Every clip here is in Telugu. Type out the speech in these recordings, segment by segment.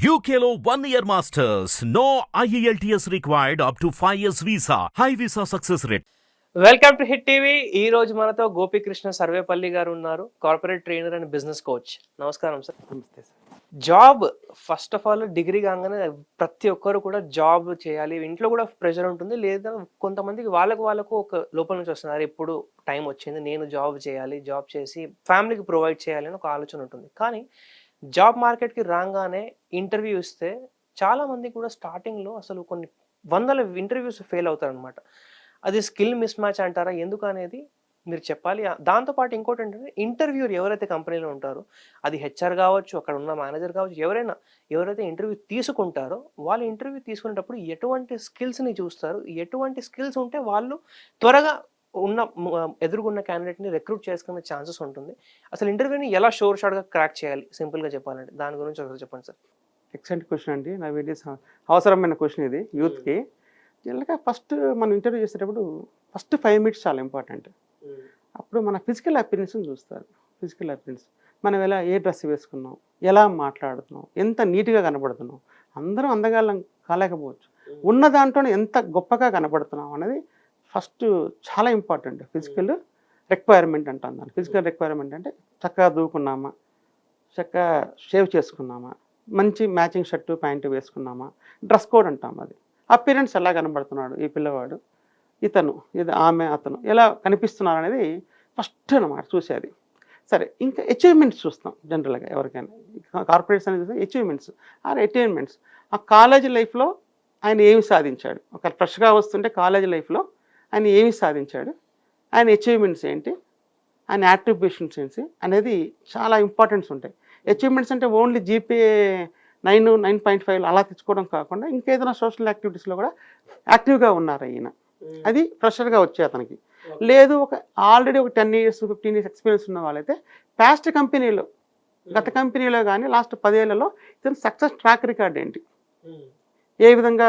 One year masters. No E IELTS required up to 5 years visa. High visa success rate. Welcome to Hit TV ఈ రోజు మనతో గోపీకృష్ణ సర్వేపల్లి గారు ఉన్నారు corporate trainer and business coach నమస్కారం సార్. నమస్తే sir. Job first of all degree కాగానే ప్రతి ఒక్కరు కూడా జాబ్ చేయాలి. ఇంట్లో కూడా ప్రెషర్ ఉంటుంది. లేదా కొంతమందికి వాళ్ళకు వాళ్ళకు ఒక లోపల నుంచి వస్తున్నారు ఇప్పుడు టైం వచ్చింది. నేను జాబ్ చేయాలి. జాబ్ చేసి ఫ్యామిలీకి ప్రొవైడ్ చేయాలి అని ఒక ఆలోచన ఉంటుంది. కానీ జాబ్ మార్కెట్కి రాగానే ఇంటర్వ్యూ ఇస్తే చాలామంది కూడా స్టార్టింగ్లో అసలు కొన్ని వందల ఇంటర్వ్యూస్ ఫెయిల్ అవుతారనమాట అది స్కిల్ మిస్ మ్యాచ్ అంటారా? ఎందుకు అనేది మీరు చెప్పాలి. దాంతోపాటు ఇంకోటి ఏంటంటే ఇంటర్వ్యూర్ ఎవరైతే కంపెనీలో ఉంటారో అది హెచ్ఆర్ కావచ్చు అక్కడ ఉన్న మేనేజర్ కావచ్చు ఎవరైనా ఎవరైతే ఇంటర్వ్యూ తీసుకుంటారో వాళ్ళు ఇంటర్వ్యూ తీసుకునేటప్పుడు ఎటువంటి స్కిల్స్ని చూస్తారు? ఎటువంటి స్కిల్స్ ఉంటే వాళ్ళు త్వరగా ఉన్న ఎదురుగున్న క్యాండిడేట్ని రిక్రూట్ చేసుకునే ఛాన్సెస్ ఉంటుంది. అసలు ఇంటర్వ్యూని ఎలా షోర్ షార్ట్గా క్రాక్ చేయాలి? సింపుల్గా చెప్పాలంటే దాని గురించి ఒకసారి చెప్పండి సార్. ఎక్సలెంట్ క్వశ్చన్ అండి. నా వీడియోస్ అవసరమైన క్వశ్చన్ ఇది యూత్కి జనరల్గా ఫస్ట్ మనం ఇంటర్వ్యూ చేసేటప్పుడు ఫస్ట్ ఫైవ్ మినిట్స్ చాలా ఇంపార్టెంట్ అప్పుడు మన ఫిజికల్ అపిరెన్స్ని చూస్తారు. ఫిజికల్ అపిరెన్స్ మనం ఎలా ఏ డ్రెస్ వేసుకున్నాం? ఎలా మాట్లాడుతున్నాం? ఎంత నీట్గా కనబడుతున్నాం? అందరం అందగాళ్ళం కాలేకపోవచ్చు. ఉన్న దాంట్లోనే ఎంత గొప్పగా కనబడుతున్నాం అనేది ఫస్ట్ చాలా ఇంపార్టెంట్ ఫిజికల్ రిక్వైర్మెంట్ అంటాం దాన్ని. ఫిజికల్ రిక్వైర్మెంట్ అంటే చక్కగా దూకున్నామా చక్కగా షేవ్ చేసుకున్నామా మంచి మ్యాచింగ్ షర్టు ప్యాంటు వేసుకున్నామా డ్రెస్ కోడ్ అంటాం అది. అపిరెన్స్ ఎలా కనబడుతున్నాడు ఈ పిల్లవాడు? ఇతను ఇది ఆమె అతను ఎలా కనిపిస్తున్నారు అనేది ఫస్ట్ అనమాట చూసేది. సరే ఇంకా అచీవ్మెంట్స్ చూస్తాం జనరల్గా ఎవరికైనా. కార్పొరేట్స్ అనేది చూస్తే అచీవ్మెంట్స్ ఆ అచీవ్మెంట్స్ ఆ కాలేజ్ లైఫ్లో ఆయన ఏమి సాధించాడు? ఒక ఫ్రెష్గా వస్తుంటే కాలేజ్ లైఫ్లో ఆయన ఏమి సాధించాడు? ఆయన అచీవ్మెంట్స్ ఏంటి? ఆయన యాట్రిబ్యూషన్స్ ఏంటి? అనేది చాలా ఇంపార్టెన్స్ ఉంటాయి. అచీవ్మెంట్స్ అంటే only GPA nine nine point five అలా తెచ్చుకోవడం కాకుండా ఇంకేదైనా సోషల్ యాక్టివిటీస్లో కూడా యాక్టివ్గా ఉన్నారు ఈయన. అది ఫ్రెషర్గా వచ్చే అతనికి. లేదు ఒక ఆల్రెడీ ఒక ten years fifteen years experience ఉన్న వాళ్ళైతే పాస్ట్ కంపెనీలో గత కంపెనీలో కానీ లాస్ట్ పదేళ్ళలో ఇతను సక్సెస్ ట్రాక్ రికార్డ్ ఏంటి? ఏ విధంగా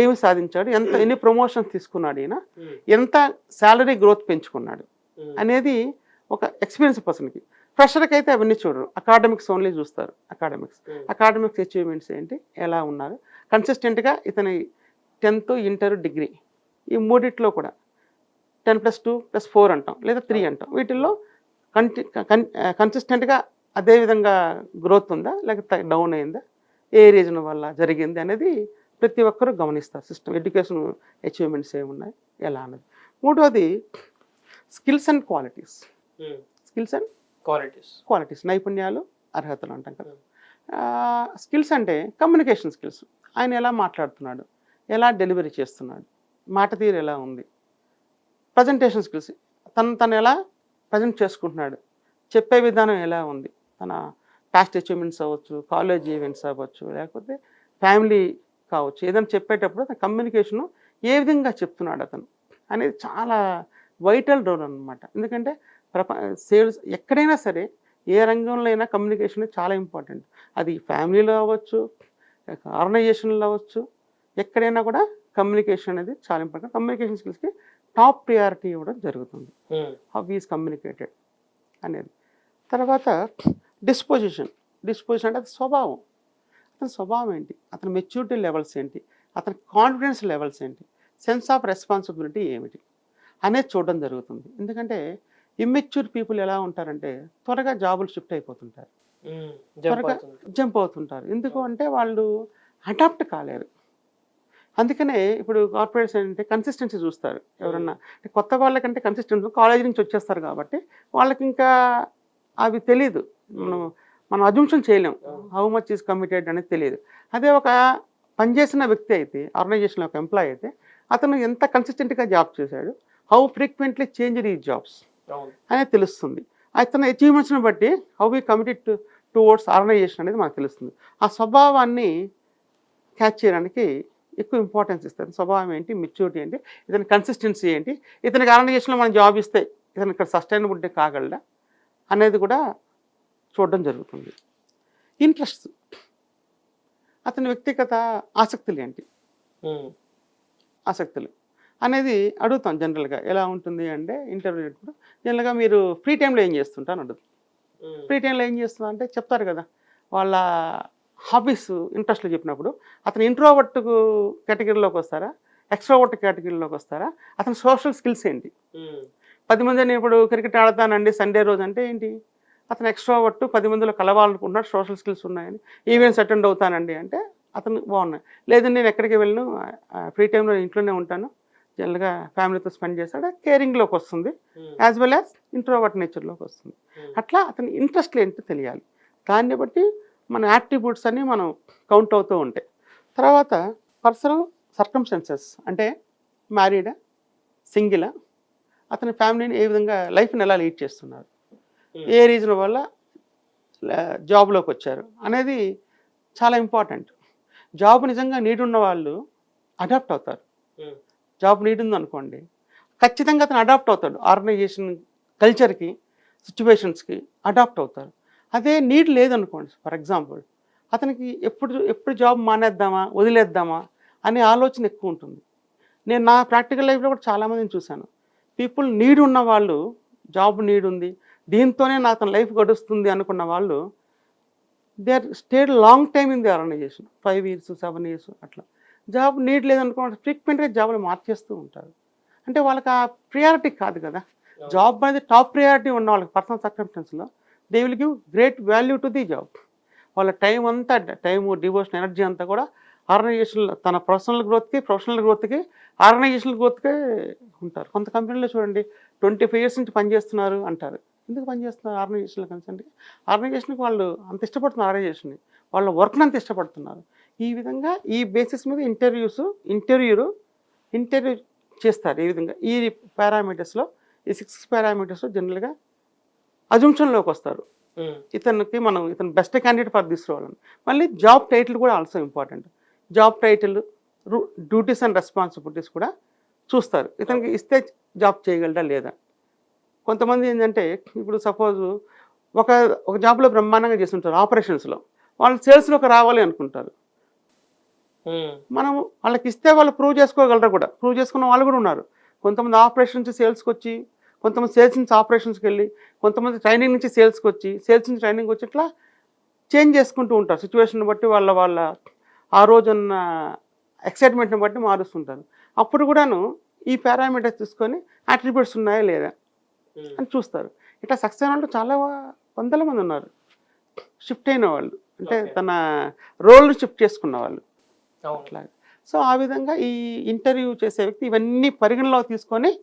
ఏమి సాధించాడు? ఎంత ఎన్ని ప్రమోషన్స్ తీసుకున్నాడు ఈయన? ఎంత శాలరీ గ్రోత్ పెంచుకున్నాడు? అనేది ఒక ఎక్స్పీరియన్స్ పర్సన్కి ఫ్రెషర్కి అయితే అవన్నీ చూడరు. అకాడమిక్స్ ఓన్లీ చూస్తారు అకాడమిక్స్ అకాడమిక్స్ అచీవ్మెంట్స్ ఏంటి? ఎలా ఉన్నారు? కన్సిస్టెంట్గా ఇతని టెన్త్ ఇంటర్ డిగ్రీ ఈ మూడిట్లో కూడా ten plus two plus four అంటాం లేదా త్రీ అంటాం. వీటిల్లో కంటి కన్సిస్టెంట్గా అదే విధంగా గ్రోత్ ఉందా? లేకపోతే డౌన్ అయిందా? ఏ రీజన్ వల్ల జరిగింది? అనేది ప్రతి ఒక్కరూ గమనిస్తారు. సిస్టమ్ ఎడ్యుకేషన్ అచీవ్మెంట్స్ ఏమున్నాయి ఎలా అన్నది. మూడవది skills and qualities. Skills and qualities. Qualities నైపుణ్యాలు అర్హతలు అంటాం కదా. స్కిల్స్ అంటే కమ్యూనికేషన్ స్కిల్స్. ఆయన ఎలా మాట్లాడుతున్నాడు ఎలా డెలివరీ చేస్తున్నాడు మాట తీరు ఎలా ఉంది ప్రజెంటేషన్ స్కిల్స్. తను తను ఎలా ప్రజెంట్ చేసుకుంటున్నాడు చెప్పే విధానం ఎలా ఉంది. తన పాస్ట్ అచీవ్మెంట్స్ అవ్వచ్చు కాలేజ్ ఈవెంట్స్ అవ్వచ్చు లేకపోతే ఫ్యామిలీ కావచ్చు. ఏదైనా చెప్పేటప్పుడు తన కమ్యూనికేషను ఏ విధంగా చెప్తున్నాడు అతను అనేది చాలా వైటల్ రోల్ అనమాట ఎందుకంటే ప్రప సేల్స్ ఎక్కడైనా సరే ఏ రంగంలో అయినా కమ్యూనికేషన్ చాలా ఇంపార్టెంట్. అది ఫ్యామిలీలో అవ్వచ్చు ఆర్గనైజేషన్లో అవ్వచ్చు ఎక్కడైనా కూడా కమ్యూనికేషన్ అనేది చాలా ఇంపార్టెంట్. కమ్యూనికేషన్ స్కిల్స్కి టాప్ ప్రియారిటీ ఇవ్వడం జరుగుతుంది. హౌ ఈజ్ కమ్యూనికేటెడ్ అనేది. తర్వాత డిస్పోజిషన్. డిస్పోజిషన్ అంటే స్వభావం. అతని స్వభావం ఏంటి? అతని మెచ్యూరిటీ లెవెల్స్ ఏంటి? అతని కాన్ఫిడెన్స్ లెవెల్స్ ఏంటి? సెన్స్ ఆఫ్ రెస్పాన్సిబిలిటీ ఏమిటి? అనేది చూడడం జరుగుతుంది. ఎందుకంటే ఇమ్మెచ్యూర్ పీపుల్ ఎలా ఉంటారంటే త్వరగా జాబులు షిఫ్ట్ అయిపోతుంటారు. త్వరగా జంప్ అవుతుంటారు. ఎందుకు అంటే వాళ్ళు అడాప్ట్ కాలేరు. అందుకనే ఇప్పుడు కార్పొరేట్స్ ఏంటంటే కన్సిస్టెన్సీ చూస్తారు. ఎవరన్నా అంటే కొత్త వాళ్ళకంటే కన్సిస్టెన్సీ కాలేజ్ నుంచి వచ్చేస్తారు కాబట్టి వాళ్ళకి ఇంకా అవి తెలియదు మనం మనం అజంప్షన్ చేయలేం. హౌ మచ్ ఈజ్ కమిటెడ్ అనేది తెలియదు. అదే ఒక పనిచేసిన వ్యక్తి అయితే ఆర్గనైజేషన్లో ఒక ఎంప్లాయ్ అయితే అతను ఎంత కన్సిస్టెంట్గా జాబ్ చేశాడు హౌ ఫ్రీక్వెంట్లీ చేంజ్ ఈ జాబ్స్ అనేది తెలుస్తుంది. అతని అచీవ్మెంట్స్ని బట్టి how we committed to towards organization అనేది మనకు తెలుస్తుంది. ఆ స్వభావాన్ని క్యాచ్ చేయడానికి ఎక్కువ ఇంపార్టెన్స్ ఇస్తుంది. స్వభావం ఏంటి? మెచ్యూరిటీ ఏంటి ఇతని కన్సిస్టెన్సీ ఏంటి? ఇతనికి ఆర్గనైజేషన్లో మనం జాబ్ ఇస్తే ఇతను ఇక్కడ సస్టైనబిలిటీ కాగలడా? అనేది కూడా చూడడం జరుగుతుంది. ఇంట్రెస్ట్. అతని వ్యక్తిగత ఆసక్తులు ఏంటి? ఆసక్తులు. అనేది అడుగుతాం జనరల్గా. ఎలా ఉంటుంది అంటే ఇంటర్వ్యూ జనరల్గా మీరు ఫ్రీ టైంలో ఏం చేస్తుంటారు అని అడుగుతాం. ఫ్రీ టైంలో ఏం చేస్తున్నా అంటే చెప్తారు కదా వాళ్ళ హాబీస్ ఇంట్రెస్ట్లు చెప్పినప్పుడు. అతను ఇంట్రోవర్ట్ కేటగిరీలోకి వస్తారా? ఎక్స్ట్రోవర్ట్ కేటగిరీలోకి వస్తారా? అతని సోషల్ స్కిల్స్ ఏంటి? పది మంది నేను ఇప్పుడు క్రికెట్ ఆడతానండి సండే రోజు అంటే ఏంటి? అతను ఎక్స్ట్రోవర్ట్ పది మందిలో కలవాలనుకుంటున్నాడు సోషల్ స్కిల్స్ ఉన్నాయని. ఈవెంట్స్ అటెండ్ అవుతానండి అంటే అతను బాగున్నాయి లేదండి నేను ఎక్కడికి వెళ్ళను ఫ్రీ టైంలో ఇంట్లోనే ఉంటాను. జనరల్గా ఫ్యామిలీతో స్పెండ్ చేస్తాడు. కేరింగ్లోకి వస్తుంది. యాజ్ వెల్ యాజ్ ఇంట్రోవర్ట్ నేచర్లోకి వస్తుంది. అట్లా అతని ఇంట్రెస్ట్లు ఏంటో తెలియాలి. దాన్ని బట్టి మన యాట్రిబ్యూట్స్ అన్ని మనం కౌంట్ అవుతూ ఉంటాయి. తర్వాత పర్సనల్ సర్కమ్స్టెన్సెస్ అంటే మ్యారీడా సింగిలా అతని ఫ్యామిలీని ఏ విధంగా లైఫ్ని ఎలా లీడ్ చేస్తున్నారు? ఏ రీజన్ వల్ల జాబ్లోకి వచ్చారు అనేది చాలా ఇంపార్టెంట్ జాబ్ నిజంగా నీడ్ ఉన్న వాళ్ళు అడాప్ట్ అవుతారు. జాబ్ నీడ్ ఉందనుకోండి ఖచ్చితంగా అతను అడాప్ట్ అవుతాడు. ఆర్గనైజేషన్ కల్చర్కి సిచ్యువేషన్స్కి అడాప్ట్ అవుతారు. అదే నీడ్ లేదనుకోండి ఫర్ ఎగ్జాంపుల్ అతనికి ఎప్పుడు ఎప్పుడు జాబ్ మానేద్దామా వదిలేద్దామా అనే ఆలోచన ఎక్కువ ఉంటుంది. నేను నా ప్రాక్టికల్ లైఫ్లో కూడా చాలామందిని చూశాను. పీపుల్ నీడ్ ఉన్న వాళ్ళు జాబ్ నీడ్ ఉంది దీంతోనే నా అతని లైఫ్ గడుస్తుంది అనుకున్న వాళ్ళు they are stayed long time in the organization five years seven years అట్లా. జాబ్ నీడ్ లేదనుకోండి ఫ్రీక్వెంట్గా జాబ్లు మార్చేస్తూ ఉంటారు. అంటే వాళ్ళకి ఆ ప్రియారిటీ కాదు కదా. జాబ్ అనేది టాప్ ప్రియారిటీ ఉన్న వాళ్ళకి personal సర్కమ్స్టెన్స్లో they will give great value to the job. వాళ్ళ టైం అంతా టైము డివోషన్ ఎనర్జీ అంతా కూడా ఆర్గనైజేషన్ తన పర్సనల్ గ్రోత్కి ప్రొఫెషనల్ గ్రోత్కి ఆర్గనైజేషనల్ గ్రోత్కే ఉంటారు. కొంత కంపెనీలో చూడండి ట్వంటీ ఫైవ్ ఇయర్స్ నుంచి పనిచేస్తున్నారు అంటారు. ఎందుకు పనిచేస్తున్నారు ఆర్గనైజేషన్లో కన్సెంట్ ఆర్గనైజేషన్కి వాళ్ళు అంత ఇష్టపడుతున్నారు ఆర్గనైజేషన్ని వాళ్ళ వర్క్ని అంత ఇష్టపడుతున్నారు. ఈ విధంగా ఈ బేసిస్ మీద ఇంటర్వ్యూస్ ఇంటర్వ్యూలు ఇంటర్వ్యూ చేస్తారు ఈ విధంగా. ఈ పారామీటర్స్లో ఈ సిక్స్ పారామీటర్స్లో జనరల్గా అజంప్షన్లోకి వస్తారు. ఇతనికి మనం ఇతను బెస్ట్ క్యాండిడేట్ ఫర్ అని మళ్ళీ జాబ్ టైటిల్ కూడా also important. Job title duties and responsibilities కూడా చూస్తారు. ఇతనికి ఇస్తే జాబ్ చేయగలడా లేదా? కొంతమంది ఏంటంటే ఇప్పుడు సపోజ్ ఒక ఒక జాబ్లో బ్రహ్మాండంగా చేస్తుంటారు ఆపరేషన్స్లో. వాళ్ళు సేల్స్లోకి రావాలి అనుకుంటారు. మనం వాళ్ళకి ఇస్తే వాళ్ళు ప్రూవ్ చేసుకోగలరు కూడా. ప్రూవ్ చేసుకున్న వాళ్ళు కూడా ఉన్నారు. కొంతమంది ఆపరేషన్ నుంచి సేల్స్కి వచ్చి కొంతమంది సేల్స్ నుంచి ఆపరేషన్స్కి వెళ్ళి కొంతమంది ట్రైనింగ్ నుంచి సేల్స్కి వచ్చి సేల్స్ నుంచి ట్రైనింగ్ వచ్చి ఇట్లా చేంజ్ చేసుకుంటూ ఉంటారు. సిచ్యువేషన్ బట్టి వాళ్ళ వాళ్ళ ఆ రోజున్న ఎక్సైట్మెంట్ని బట్టి మారుస్తుంటారు. అప్పుడు కూడాను ఈ పారామీటర్స్ తీసుకొని అట్రిబ్యూట్స్ ఉన్నాయా లేదా? అని చూస్తారు. ఇట్లా సక్సెస్ అయిన వాళ్ళు చాలా వందల మంది ఉన్నారు. షిఫ్ట్ అయిన వాళ్ళు. అంటే. తన రోల్ని షిఫ్ట్ చేసుకున్న వాళ్ళు. అట్లా. సో ఆ విధంగా ఈ ఇంటర్వ్యూ చేసే వ్యక్తి ఇవన్నీ పరిగణలో తీసుకొని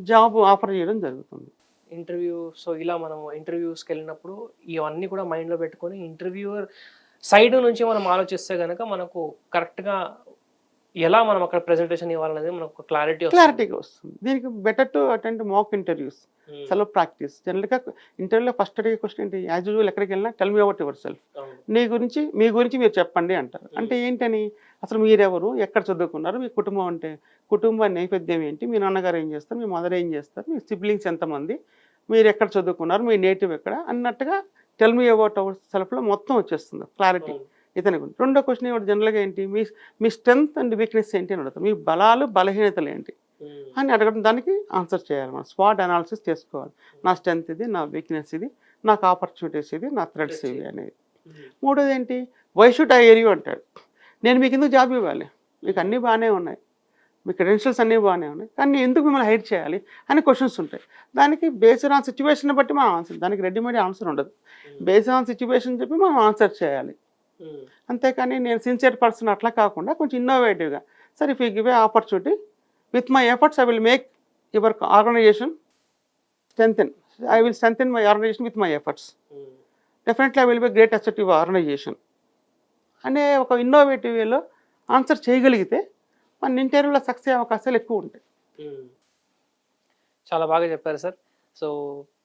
జాబ్ ఆఫర్ చేయడం జరుగుతుంది. ఇంటర్వ్యూ సో ఇలా మనం ఇంటర్వ్యూస్కి వెళ్ళినప్పుడు ఇవన్నీ కూడా మైండ్లో పెట్టుకొని ఇంటర్వ్యూవర్ సైడ్ నుంచి మనం ఆలోచిస్తే కనుక మనకు కరెక్ట్గా ఎలా మనం అక్కడ ప్రెజెంటేషన్ ఇవ్వాలనేది మనకు క్లారిటీ క్లారిటీగా వస్తుంది. దీనికి better to attend mock interviews. Self practice జనరల్గా ఇంటర్వ్యూలో ఫస్ట్ అడిగే క్వశ్చన్ ఏంటి? యాజ్ యూజువల్ ఎక్కడికి వెళ్ళినా tell me about yourself నీ గురించి మీ గురించి మీరు చెప్పండి అంటారు. అంటే ఏంటని? అసలు మీరెవరు? ఎక్కడ చదువుకున్నారు? మీ కుటుంబం అంటే కుటుంబ నేపథ్యం ఏంటి? మీ నాన్నగారు ఏం చేస్తారు? మీ మదర్ ఏం చేస్తారు? మీ సిబ్లింగ్స్ ఎంతమంది? మీరు ఎక్కడ చదువుకున్నారు? మీ నేటివ్ ఎక్కడ? అన్నట్టుగా టెల్ మీ అబౌట్ అవర్ సెల్ఫ్లో మొత్తం వచ్చేస్తుంది. క్లారిటీ ఇతని గురించి. రెండో క్వశ్చన్ ఏమిటి? జనరల్గా ఏంటి? మీ మీ స్ట్రెంగ్త్ అండ్ వీక్నెస్ ఏంటి అని అడుగుతారు. మీ బలాలు బలహీనతలు ఏంటి? అని అడగడం దానికి ఆన్సర్ చేయాలి మనం. స్పాట్ అనాలిసిస్ చేసుకోవాలి. నా స్ట్రెంత్ ఇది నా వీక్నెస్ ఇది నాకు ఆపర్చునిటీస్ ఇది నా థ్రెడ్స్ ఇవి అనేది మూడోది ఏంటి వై షుడ్ ఐ ఏరియూ అంటాడు. నేను మీకు ఎందుకు జాబ్ ఇవ్వాలి? మీకు అన్నీ బాగానే ఉన్నాయి. మీ క్రెడెన్షియల్స్ అన్నీ బాగానే ఉన్నాయి. కానీ ఎందుకు మిమ్మల్ని హైర్ చేయాలి అని క్వశ్చన్స్ ఉంటాయి. దానికి బేస్డ్ ఆన్ సిచ్యువేషన్ బట్టి మనం ఆన్సర్ దానికి రెడీమేడ్ ఆన్సర్ ఉండదు. బేస్డ్ ఆన్ సిచ్యువేషన్ చెప్పి మనం ఆన్సర్ చేయాలి. అంతేకాని నేను సిన్సియర్ పర్సన్ అట్లా కాకుండా కొంచెం ఇన్నోవేటివ్గా సరే if you give a opportunity with my efforts I will make your organization strengthen I will strengthen my organization with my efforts definitely I will be great acceptive organization అనే ఒక ఇన్నోవేటివ్ వేలో ఆన్సర్ చేయగలిగితే మన ఇంటర్వ్యూలో సక్సెస్ అవకాశాలు ఎక్కువ ఉంటాయి. చాలా బాగా చెప్పారు సార్. సో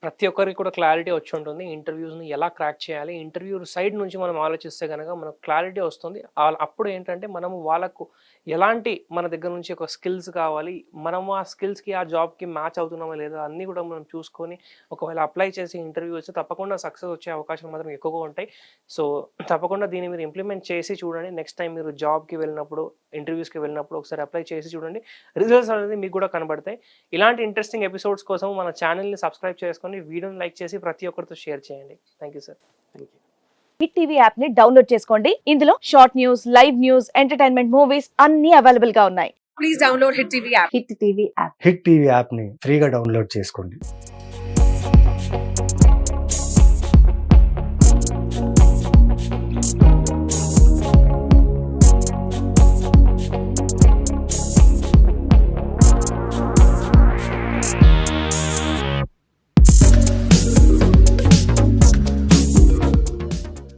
ప్రతి ఒక్కరికి కూడా క్లారిటీ వచ్చి ఉంటుంది. ఇంటర్వ్యూస్ని ఎలా క్రాక్ చేయాలి? ఇంటర్వ్యూ సైడ్ నుంచి మనం ఆలోచిస్తే కనుక మనకు క్లారిటీ వస్తుంది. అప్పుడు ఏంటంటే మనము వాళ్ళకు ఎలాంటి మన దగ్గర నుంచి ఒక స్కిల్స్ కావాలి? మనం ఆ స్కిల్స్కి ఆ జాబ్కి మ్యాచ్ అవుతున్నామా లేదా అన్నీ కూడా మనం చూసుకొని ఒకవేళ అప్లై చేసి ఇంటర్వ్యూ వస్తే తప్పకుండా సక్సెస్ వచ్చే అవకాశం మాత్రం ఎక్కువగా ఉంటాయి. సో తప్పకుండా దీన్ని మీరు ఇంప్లిమెంట్ చేసి చూడండి. నెక్స్ట్ టైం మీరు జాబ్కి వెళ్ళినప్పుడు ఇంటర్వ్యూస్కి వెళ్ళినప్పుడు ఒకసారి అప్లై చేసి చూడండి. రిజల్ట్స్ అనేది మీకు కూడా కనబడతాయి. ఇలాంటి ఇంట్రెస్టింగ్ ఎపిసోడ్స్ కోసం మన ఛానల్ని సబ్స్క్రైబ్ చేసుకొని వీడియోని లైక్ చేసి ప్రతి ఒక్కరితో షేర్ చేయండి. Thank you sir thank you Hit TV యాప్ని డౌన్లోడ్ చేసుకోండి. ఇందులో short news live news entertainment movies అన్ని అవైలబుల్గా ఉన్నాయి. Please download Hit TV app. Hit TV app Hit TV యాప్ని ఫ్రీగా డౌన్లోడ్ చేసుకోండి.